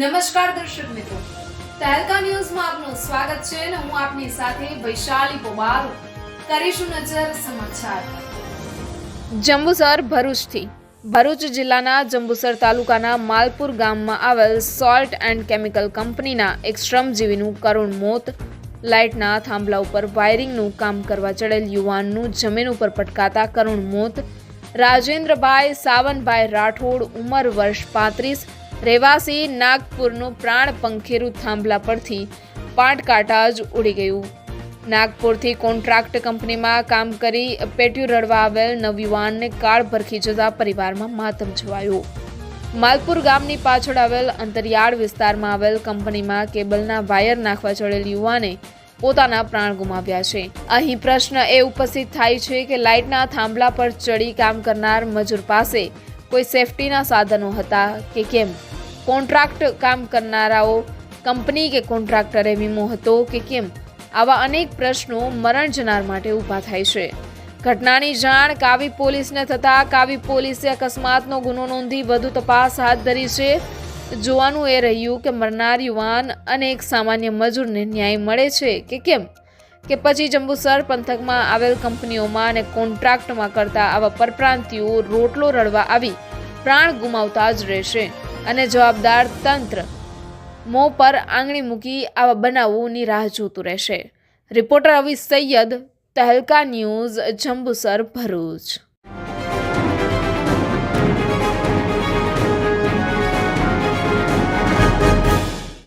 નમસ્કાર દર્શક મિત્રો. તહેલકા ન્યૂઝમાં આપનું સ્વાગત છે અને હું આપની સાથે વૈશાલી પોબાર કરીશું નજર સમાચાર. જંબુસર ભરૂચથી. ભરૂચ જિલ્લાના જંબુસર તાલુકાના માલપુર ગામમાં આવેલ સોલ્ટ એન્ડ કેમિકલ કંપનીના એક શ્રમજીવીનું કરુણ મોત, લાઇટના થાંભલા ઉપર વાયરિંગનું કામ કરવા ચડેલ યુવાનનું જમીન ઉપર પટકાતા કરુણ મોત, રાજેન્દ્રભાઈ સાવનભાઈ રાઠોડ ઉંમર વર્ષ પાંત્રીસ રહેવાસી નાગપુરનું પ્રાણ પંખેરું થાંભલા પરથી પાટકાટા જ ઉડી ગયું. નાગપુરથી કોન્ટ્રાક્ટ કંપનીમાં કામ કરી પેટ્યું રડવા આવેલ નવયુવાનને કાળ ભરખી જતા પરિવારમાં માતમ છવાયો. માલપુર ગામની પાછળ આવેલ અંતરિયાળ વિસ્તારમાં આવેલ કંપનીમાં કેબલના વાયર નાખવા ચડેલ યુવાને પોતાના પ્રાણ ગુમાવ્યા છે. અહીં પ્રશ્ન એ ઉપસ્થિત થાય છે કે લાઇટના થાંભલા પર ચડી કામ કરનાર મજૂર પાસે કોઈ સેફટીના સાધનો હતા કે કેમ? કોન્ટ્રાક્ટ કામ કરનારાઓ, કંપની કે કોન્ટ્રાક્ટરે વીમો હતો કે કેમ? આવા અનેક પ્રશ્નો મરણ જનાર માટે ઊભા થાય છે. ઘટનાની જાણ કાવી પોલીસને થતાં કાવી પોલીસે અકસ્માતનો ગુનો નોંધી વધુ તપાસ હાથ ધરી છે. જોવાનું એ રહ્યું કે મરનાર યુવાન અને એક સામાન્ય મજૂરને ન્યાય મળે છે કે કેમ? કે પછી જંબુસર પંથકમાં આવેલ કંપનીઓમાં અને કોન્ટ્રાક્ટમાં કરતા આવા પરપ્રાંતિઓ રોટલો રડવા આવી. પ્રાણ ગુમાવતા જ રહેશે અને જવાબદાર તંત્ર મોં પર આંગળી મૂકી આવા બનાવોની રાહ જોતું રહેશે. Reporter Avi Saiyed Tehelka news Jambusar Bharuch.